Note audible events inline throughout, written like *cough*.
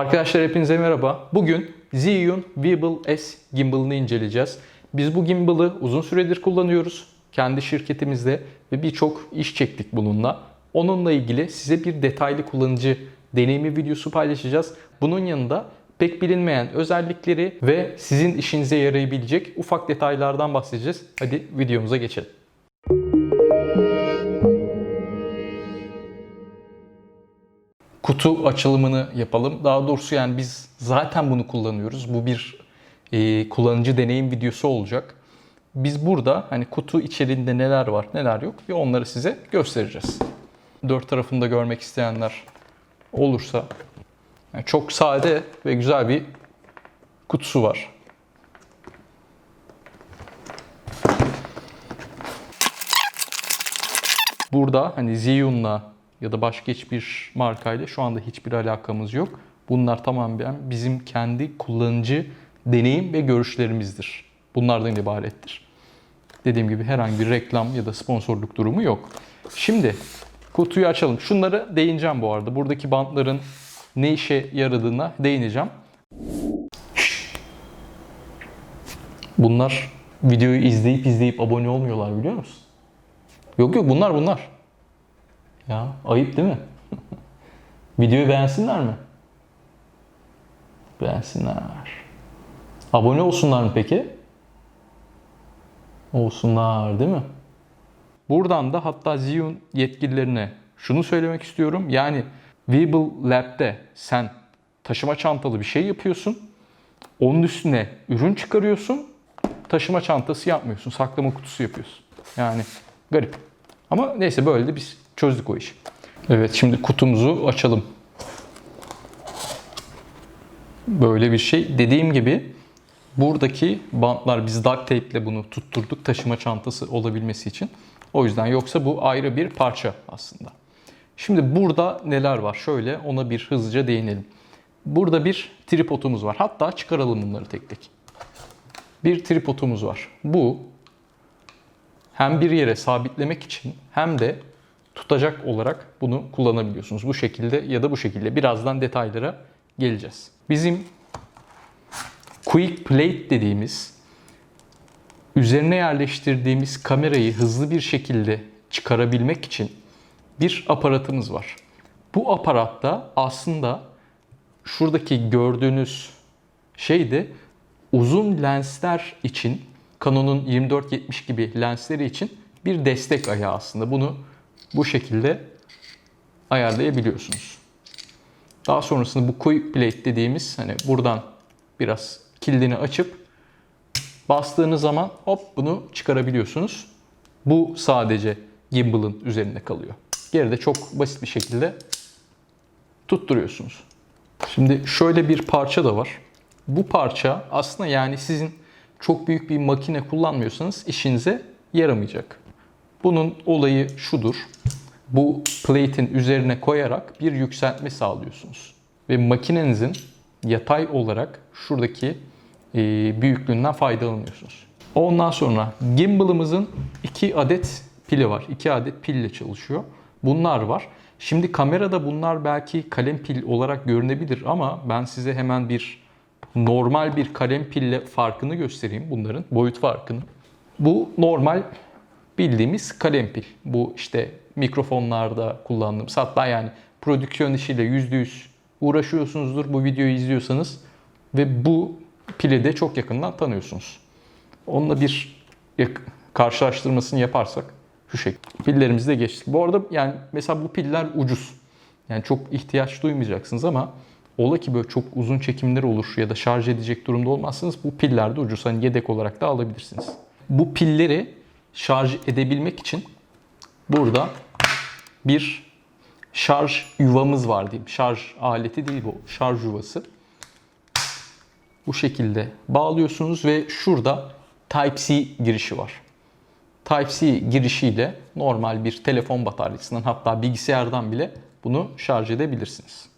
Arkadaşlar hepinize merhaba. Bugün Zhiyun Weeble S gimbal'ını inceleyeceğiz. Biz bu gimbal'ı uzun süredir kullanıyoruz. Kendi şirketimizde ve birçok iş çektik bununla. Onunla ilgili size bir detaylı kullanıcı deneyimi videosu paylaşacağız. Bunun yanında pek bilinmeyen özellikleri ve sizin işinize yarayabilecek ufak detaylardan bahsedeceğiz. Hadi videomuza geçelim. Kutu açılımını yapalım. Daha doğrusu yani biz zaten bunu kullanıyoruz. Bu bir e, kullanıcı deneyim videosu olacak. Biz burada hani kutu içeriğinde neler var neler yok ve onları size göstereceğiz. Dört tarafında görmek isteyenler olursa yani çok sade ve güzel bir kutusu var. Burada hani Zhiyun'la ya da başka hiçbir markayla şu anda hiçbir alakamız yok. Bunlar tamamen bizim kendi kullanıcı deneyim ve görüşlerimizdir. Bunlardan ibarettir. Dediğim gibi herhangi bir reklam ya da sponsorluk durumu yok. Şimdi kutuyu açalım. Şunları değineceğim bu arada. Buradaki bantların ne işe yaradığına değineceğim. Bunlar videoyu izleyip izleyip abone olmuyorlar biliyor musun? Yok yok bunlar bunlar. Ya ayıp değil mi? *laughs* Videoyu beğensinler mi? Beğensinler. Abone olsunlar mı peki? Olsunlar değil mi? Buradan da hatta Ziyun yetkililerine şunu söylemek istiyorum. Yani Weeble Lab'de sen taşıma çantalı bir şey yapıyorsun. Onun üstüne ürün çıkarıyorsun. Taşıma çantası yapmıyorsun. Saklama kutusu yapıyorsun. Yani garip. Ama neyse böyle de biz çözdük o işi. Evet şimdi kutumuzu açalım. Böyle bir şey. Dediğim gibi buradaki bantlar biz duct tape ile bunu tutturduk taşıma çantası olabilmesi için. O yüzden yoksa bu ayrı bir parça aslında. Şimdi burada neler var? Şöyle ona bir hızlıca değinelim. Burada bir tripodumuz var. Hatta çıkaralım bunları tek tek. Bir tripodumuz var. Bu hem bir yere sabitlemek için hem de tutacak olarak bunu kullanabiliyorsunuz. Bu şekilde ya da bu şekilde. Birazdan detaylara geleceğiz. Bizim quick plate dediğimiz üzerine yerleştirdiğimiz kamerayı hızlı bir şekilde çıkarabilmek için bir aparatımız var. Bu aparatta aslında şuradaki gördüğünüz şey de uzun lensler için Canon'un 24-70 gibi lensleri için bir destek ayağı aslında. Bunu bu şekilde ayarlayabiliyorsunuz. Daha sonrasında bu quick plate dediğimiz hani buradan biraz kilidini açıp bastığınız zaman hop bunu çıkarabiliyorsunuz. Bu sadece gimbal'ın üzerinde kalıyor. Geride çok basit bir şekilde tutturuyorsunuz. Şimdi şöyle bir parça da var. Bu parça aslında yani sizin çok büyük bir makine kullanmıyorsanız işinize yaramayacak. Bunun olayı şudur. Bu plate'in üzerine koyarak bir yükseltme sağlıyorsunuz. Ve makinenizin yatay olarak şuradaki e, büyüklüğünden faydalanıyorsunuz. Ondan sonra gimbal'ımızın iki adet pili var. İki adet pille çalışıyor. Bunlar var. Şimdi kamerada bunlar belki kalem pil olarak görünebilir ama ben size hemen bir normal bir kalem pille farkını göstereyim bunların boyut farkını. Bu normal bildiğimiz kalem pil. Bu işte mikrofonlarda kullandığımız hatta yani prodüksiyon işiyle %100 uğraşıyorsunuzdur bu videoyu izliyorsanız ve bu pili de çok yakından tanıyorsunuz. Onunla bir karşılaştırmasını yaparsak şu şekilde. Pillerimizi de geçtik. Bu arada yani mesela bu piller ucuz. Yani çok ihtiyaç duymayacaksınız ama ola ki böyle çok uzun çekimler olur ya da şarj edecek durumda olmazsanız bu piller de ucuz. Hani yedek olarak da alabilirsiniz. Bu pilleri şarj edebilmek için burada bir şarj yuvamız var diyeyim. Şarj aleti değil bu. Şarj yuvası. Bu şekilde bağlıyorsunuz ve şurada Type-C girişi var. Type-C girişiyle normal bir telefon bataryasından hatta bilgisayardan bile bunu şarj edebilirsiniz.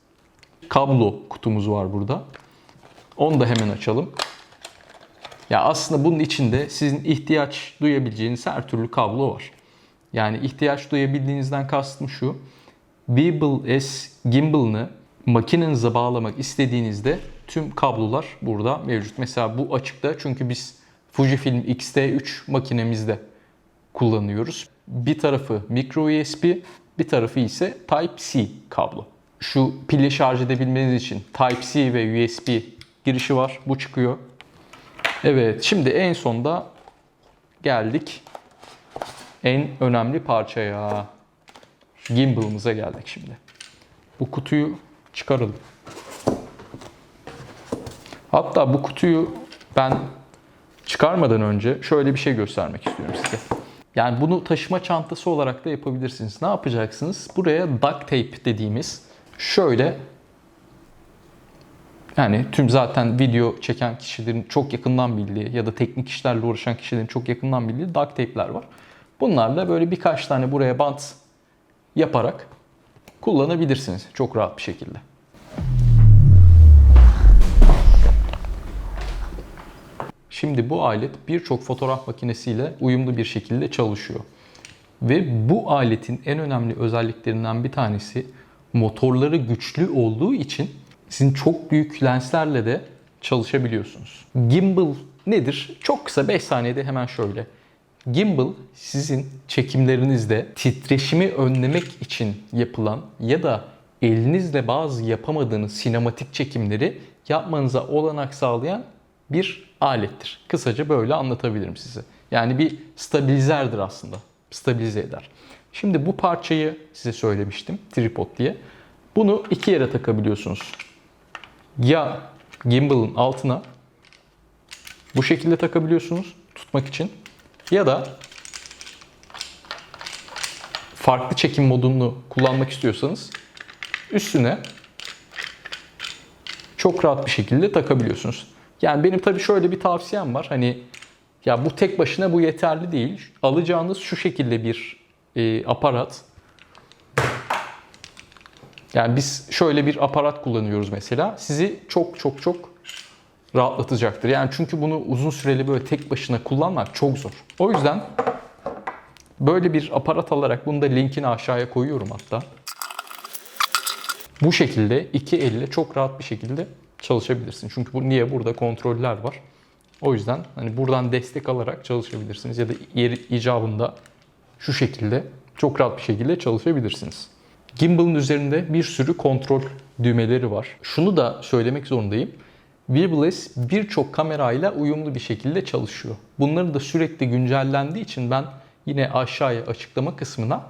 Kablo kutumuz var burada. Onu da hemen açalım. Ya aslında bunun içinde sizin ihtiyaç duyabileceğiniz her türlü kablo var. Yani ihtiyaç duyabildiğinizden kastım şu. Weeble S gimbal'ını makinenize bağlamak istediğinizde tüm kablolar burada mevcut. Mesela bu açıkta çünkü biz Fujifilm X-T3 makinemizde kullanıyoruz. Bir tarafı micro USB, bir tarafı ise Type-C kablo. Şu pili şarj edebilmeniz için Type-C ve USB girişi var. Bu çıkıyor. Evet, şimdi en sonda geldik en önemli parçaya. Gimbal'ımıza geldik şimdi. Bu kutuyu çıkaralım. Hatta bu kutuyu ben çıkarmadan önce şöyle bir şey göstermek istiyorum size. Yani bunu taşıma çantası olarak da yapabilirsiniz. Ne yapacaksınız? Buraya duct tape dediğimiz şöyle yani tüm zaten video çeken kişilerin çok yakından bildiği ya da teknik işlerle uğraşan kişilerin çok yakından bildiği duct tape'ler var. Bunlarla böyle birkaç tane buraya bant yaparak kullanabilirsiniz çok rahat bir şekilde. Şimdi bu alet birçok fotoğraf makinesiyle uyumlu bir şekilde çalışıyor. Ve bu aletin en önemli özelliklerinden bir tanesi motorları güçlü olduğu için sizin çok büyük lenslerle de çalışabiliyorsunuz. Gimbal nedir? Çok kısa 5 saniyede hemen şöyle. Gimbal sizin çekimlerinizde titreşimi önlemek için yapılan ya da elinizle bazı yapamadığınız sinematik çekimleri yapmanıza olanak sağlayan bir alettir. Kısaca böyle anlatabilirim size. Yani bir stabilizerdir aslında. Stabilize eder. Şimdi bu parçayı size söylemiştim tripod diye. Bunu iki yere takabiliyorsunuz. Ya gimbal'ın altına bu şekilde takabiliyorsunuz tutmak için ya da farklı çekim modunu kullanmak istiyorsanız üstüne çok rahat bir şekilde takabiliyorsunuz. Yani benim tabii şöyle bir tavsiyem var. Hani ya bu tek başına bu yeterli değil. Alacağınız şu şekilde bir e, aparat. Yani biz şöyle bir aparat kullanıyoruz mesela. Sizi çok çok çok rahatlatacaktır. Yani çünkü bunu uzun süreli böyle tek başına kullanmak çok zor. O yüzden böyle bir aparat alarak bunu da linkini aşağıya koyuyorum hatta. Bu şekilde iki elle çok rahat bir şekilde çalışabilirsin. Çünkü bu niye burada kontroller var. O yüzden hani buradan destek alarak çalışabilirsiniz ya da yeri icabında şu şekilde çok rahat bir şekilde çalışabilirsiniz. Gimbal'ın üzerinde bir sürü kontrol düğmeleri var. Şunu da söylemek zorundayım. Wireless birçok kamerayla uyumlu bir şekilde çalışıyor. Bunların da sürekli güncellendiği için ben yine aşağıya açıklama kısmına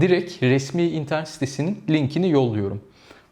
direkt resmi internet sitesinin linkini yolluyorum.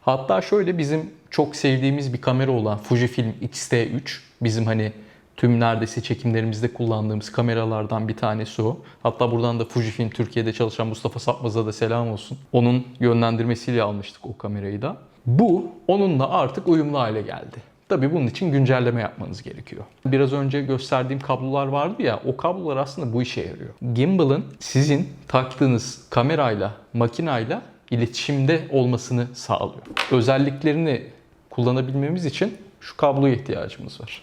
Hatta şöyle bizim çok sevdiğimiz bir kamera olan Fujifilm X-T3 bizim hani tüm neredeyse çekimlerimizde kullandığımız kameralardan bir tanesi o. Hatta buradan da Fujifilm Türkiye'de çalışan Mustafa Sapmaz'a da selam olsun. Onun yönlendirmesiyle almıştık o kamerayı da. Bu onunla artık uyumlu hale geldi. Tabii bunun için güncelleme yapmanız gerekiyor. Biraz önce gösterdiğim kablolar vardı ya, o kablolar aslında bu işe yarıyor. Gimbal'ın sizin taktığınız kamerayla, makinayla iletişimde olmasını sağlıyor. Özelliklerini kullanabilmemiz için şu kabloya ihtiyacımız var.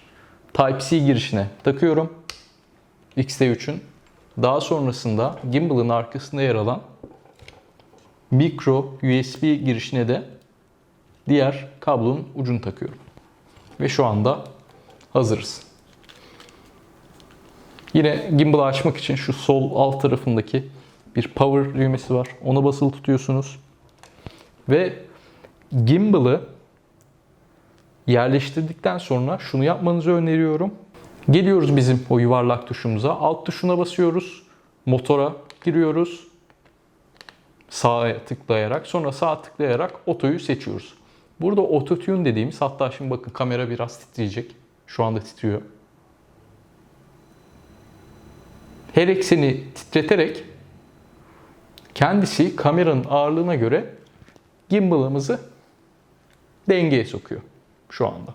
Type-C girişine takıyorum. X-T3'ün. Daha sonrasında gimbal'ın arkasında yer alan micro USB girişine de diğer kablonun ucunu takıyorum. Ve şu anda hazırız. Yine gimbal'ı açmak için şu sol alt tarafındaki bir power düğmesi var. Ona basılı tutuyorsunuz. Ve gimbal'ı yerleştirdikten sonra şunu yapmanızı öneriyorum. Geliyoruz bizim o yuvarlak tuşumuza. Alt tuşuna basıyoruz. Motora giriyoruz. Sağa tıklayarak sonra sağa tıklayarak otoyu seçiyoruz. Burada autotune dediğimiz hatta şimdi bakın kamera biraz titreyecek. Şu anda titriyor. Her ekseni titreterek kendisi kameranın ağırlığına göre gimbal'ımızı dengeye sokuyor şu anda.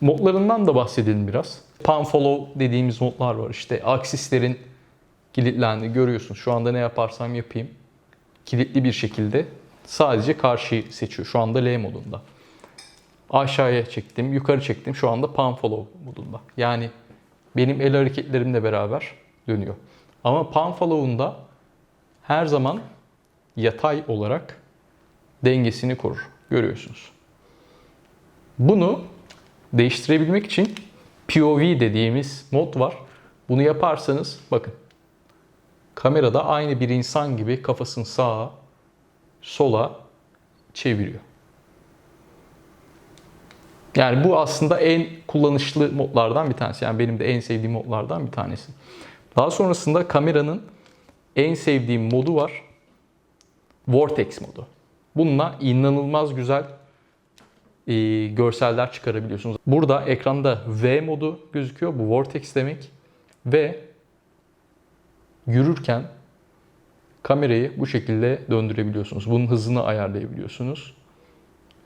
Modlarından da bahsedelim biraz. Pan follow dediğimiz modlar var. İşte aksislerin kilitlendiğini görüyorsun. Şu anda ne yaparsam yapayım. Kilitli bir şekilde sadece karşıyı seçiyor. Şu anda L modunda. Aşağıya çektim, yukarı çektim. Şu anda pan follow modunda. Yani benim el hareketlerimle beraber dönüyor. Ama pan follow'unda her zaman yatay olarak dengesini korur. Görüyorsunuz. Bunu değiştirebilmek için POV dediğimiz mod var. Bunu yaparsanız bakın kamerada aynı bir insan gibi kafasını sağa, sola çeviriyor. Yani bu aslında en kullanışlı modlardan bir tanesi. Yani benim de en sevdiğim modlardan bir tanesi. Daha sonrasında kameranın en sevdiğim modu var. Vortex modu. Bununla inanılmaz güzel e, görseller çıkarabiliyorsunuz. Burada ekranda V modu gözüküyor. Bu Vortex demek. Ve yürürken kamerayı bu şekilde döndürebiliyorsunuz. Bunun hızını ayarlayabiliyorsunuz.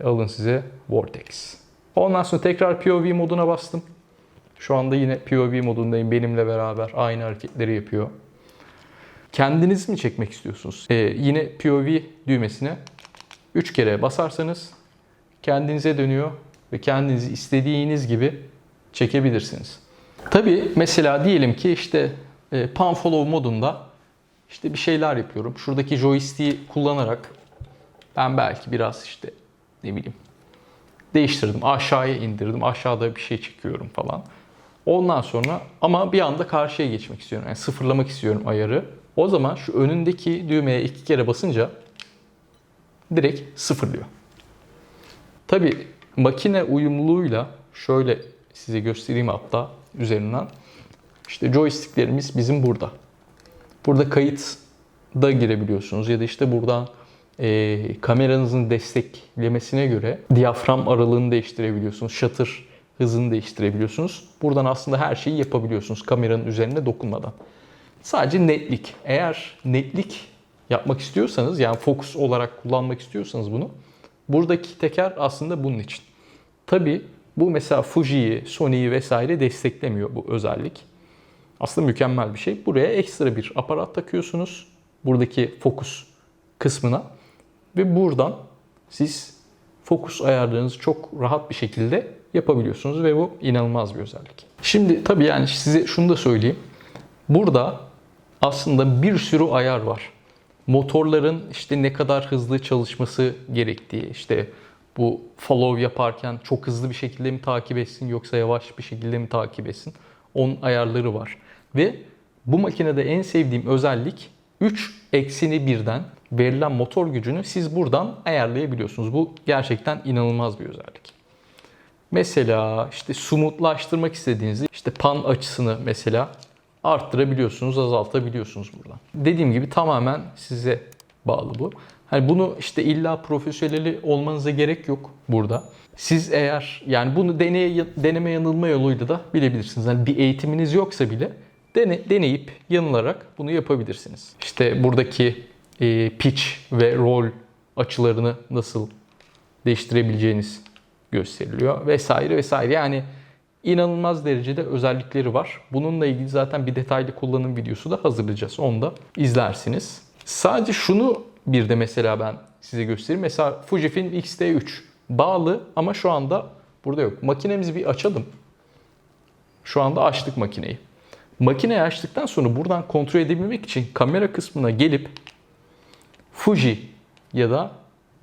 Alın size Vortex. Ondan sonra tekrar POV moduna bastım. Şu anda yine POV modundayım. Benimle beraber aynı hareketleri yapıyor. Kendiniz mi çekmek istiyorsunuz? Ee, yine POV düğmesine 3 kere basarsanız kendinize dönüyor ve kendinizi istediğiniz gibi çekebilirsiniz. Tabii mesela diyelim ki işte e, pan follow modunda işte bir şeyler yapıyorum. Şuradaki joystick'i kullanarak ben belki biraz işte ne bileyim değiştirdim. Aşağıya indirdim. Aşağıda bir şey çekiyorum falan. Ondan sonra ama bir anda karşıya geçmek istiyorum. Yani sıfırlamak istiyorum ayarı. O zaman şu önündeki düğmeye iki kere basınca direkt sıfırlıyor. Tabi makine uyumluluğuyla şöyle size göstereyim hatta üzerinden. İşte joysticklerimiz bizim burada. Burada kayıt da girebiliyorsunuz ya da işte buradan e, kameranızın desteklemesine göre diyafram aralığını değiştirebiliyorsunuz. Shutter hızını değiştirebiliyorsunuz. Buradan aslında her şeyi yapabiliyorsunuz kameranın üzerine dokunmadan. Sadece netlik. Eğer netlik yapmak istiyorsanız yani fokus olarak kullanmak istiyorsanız bunu buradaki teker aslında bunun için. Tabi bu mesela Fuji'yi, Sony'yi vesaire desteklemiyor bu özellik. Aslında mükemmel bir şey. Buraya ekstra bir aparat takıyorsunuz. Buradaki fokus kısmına ve buradan siz fokus ayarlarınızı çok rahat bir şekilde yapabiliyorsunuz ve bu inanılmaz bir özellik. Şimdi tabii yani size şunu da söyleyeyim. Burada aslında bir sürü ayar var. Motorların işte ne kadar hızlı çalışması gerektiği, işte bu follow yaparken çok hızlı bir şekilde mi takip etsin yoksa yavaş bir şekilde mi takip etsin? Onun ayarları var. Ve bu makinede en sevdiğim özellik 3 eksini birden verilen motor gücünü siz buradan ayarlayabiliyorsunuz. Bu gerçekten inanılmaz bir özellik. Mesela işte smoothlaştırmak istediğinizde işte pan açısını mesela arttırabiliyorsunuz, azaltabiliyorsunuz buradan. Dediğim gibi tamamen size bağlı bu. Hani bunu işte illa profesyoneli olmanıza gerek yok burada. Siz eğer yani bunu deneye, deneme yanılma yoluyla da bilebilirsiniz. Yani bir eğitiminiz yoksa bile dene, deneyip yanılarak bunu yapabilirsiniz. İşte buradaki e, pitch ve roll açılarını nasıl değiştirebileceğiniz gösteriliyor vesaire vesaire. Yani inanılmaz derecede özellikleri var. Bununla ilgili zaten bir detaylı kullanım videosu da hazırlayacağız. Onu da izlersiniz. Sadece şunu bir de mesela ben size göstereyim. Mesela Fujifilm X-T3 bağlı ama şu anda burada yok. Makinemizi bir açalım. Şu anda açtık makineyi. Makineyi açtıktan sonra buradan kontrol edebilmek için kamera kısmına gelip Fuji ya da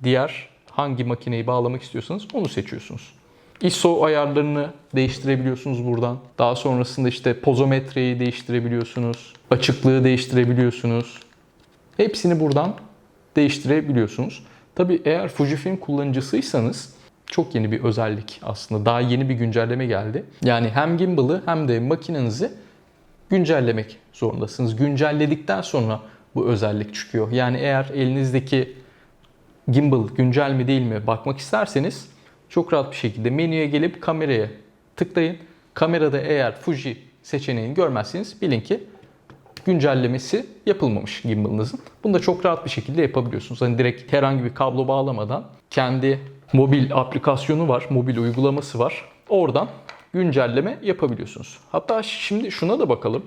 diğer hangi makineyi bağlamak istiyorsanız onu seçiyorsunuz. ISO ayarlarını değiştirebiliyorsunuz buradan. Daha sonrasında işte pozometreyi değiştirebiliyorsunuz. Açıklığı değiştirebiliyorsunuz. Hepsini buradan değiştirebiliyorsunuz. Tabi eğer Fujifilm kullanıcısıysanız çok yeni bir özellik aslında. Daha yeni bir güncelleme geldi. Yani hem gimbal'ı hem de makinenizi güncellemek zorundasınız. Güncelledikten sonra bu özellik çıkıyor. Yani eğer elinizdeki gimbal güncel mi değil mi bakmak isterseniz çok rahat bir şekilde menüye gelip kameraya tıklayın. Kamerada eğer Fuji seçeneğini görmezseniz bilin ki güncellemesi yapılmamış gimbal'ınızın. Bunu da çok rahat bir şekilde yapabiliyorsunuz. Hani direkt herhangi bir kablo bağlamadan kendi mobil aplikasyonu var, mobil uygulaması var. Oradan güncelleme yapabiliyorsunuz. Hatta şimdi şuna da bakalım.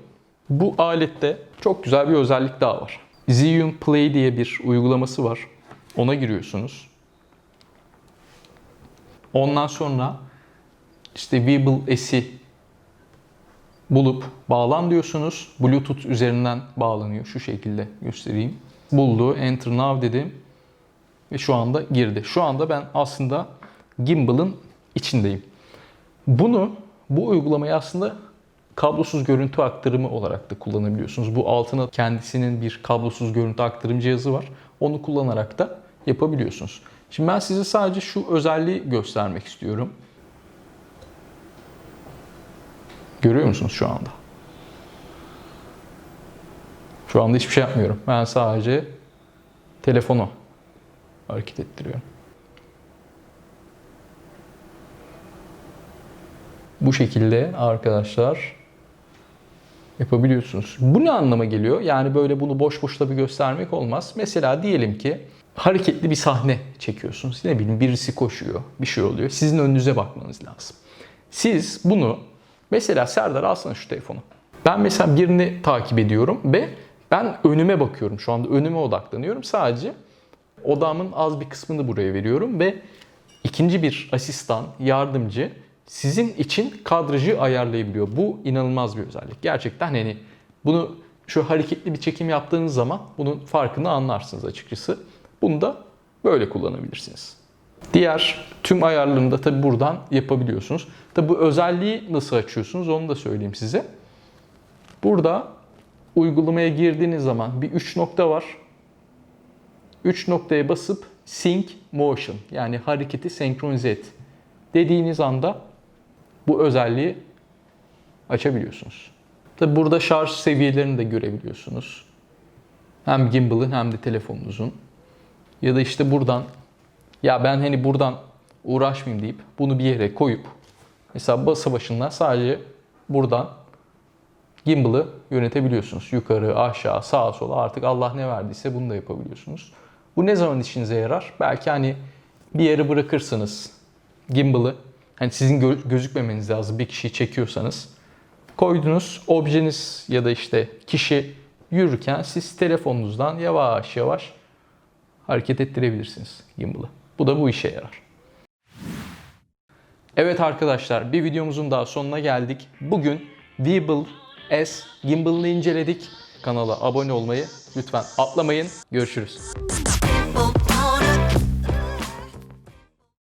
Bu alette çok güzel bir özellik daha var. Zhiyun Play diye bir uygulaması var. Ona giriyorsunuz. Ondan sonra işte Weeble S'i bulup bağlan diyorsunuz. Bluetooth üzerinden bağlanıyor. Şu şekilde göstereyim. Buldu. Enter now dedim. ve şu anda girdi. Şu anda ben aslında gimbal'ın içindeyim. Bunu bu uygulamayı aslında kablosuz görüntü aktarımı olarak da kullanabiliyorsunuz. Bu altına kendisinin bir kablosuz görüntü aktarım cihazı var. Onu kullanarak da yapabiliyorsunuz. Şimdi ben size sadece şu özelliği göstermek istiyorum. Görüyor musunuz şu anda? Şu anda hiçbir şey yapmıyorum. Ben sadece telefonu hareket ettiriyorum. Bu şekilde arkadaşlar yapabiliyorsunuz. Bu ne anlama geliyor? Yani böyle bunu boş boş bir göstermek olmaz. Mesela diyelim ki hareketli bir sahne çekiyorsunuz. Ne bileyim birisi koşuyor, bir şey oluyor. Sizin önünüze bakmanız lazım. Siz bunu mesela Serdar alsana şu telefonu. Ben mesela birini takip ediyorum ve ben önüme bakıyorum. Şu anda önüme odaklanıyorum. Sadece odamın az bir kısmını buraya veriyorum ve ikinci bir asistan, yardımcı sizin için kadrajı ayarlayabiliyor. Bu inanılmaz bir özellik. Gerçekten hani bunu şu hareketli bir çekim yaptığınız zaman bunun farkını anlarsınız açıkçası. Bunu da böyle kullanabilirsiniz. Diğer tüm ayarlarını da tabi buradan yapabiliyorsunuz. Tabi bu özelliği nasıl açıyorsunuz onu da söyleyeyim size. Burada uygulamaya girdiğiniz zaman bir 3 nokta var. 3 noktaya basıp Sync Motion yani hareketi senkronize et dediğiniz anda bu özelliği açabiliyorsunuz. Tabi burada şarj seviyelerini de görebiliyorsunuz. Hem gimbal'ın hem de telefonunuzun. Ya da işte buradan ya ben hani buradan uğraşmayayım deyip bunu bir yere koyup mesela basa başında sadece buradan gimbal'ı yönetebiliyorsunuz. Yukarı, aşağı, sağa, sola artık Allah ne verdiyse bunu da yapabiliyorsunuz. Bu ne zaman işinize yarar? Belki hani bir yere bırakırsınız gimbal'ı. Hani sizin gö- gözükmemeniz lazım bir kişiyi çekiyorsanız. Koydunuz objeniz ya da işte kişi yürürken siz telefonunuzdan yavaş yavaş hareket ettirebilirsiniz gimbal'ı. Bu da bu işe yarar. Evet arkadaşlar bir videomuzun daha sonuna geldik. Bugün Weeble S gimbal'ını inceledik. Kanala abone olmayı lütfen atlamayın. Görüşürüz.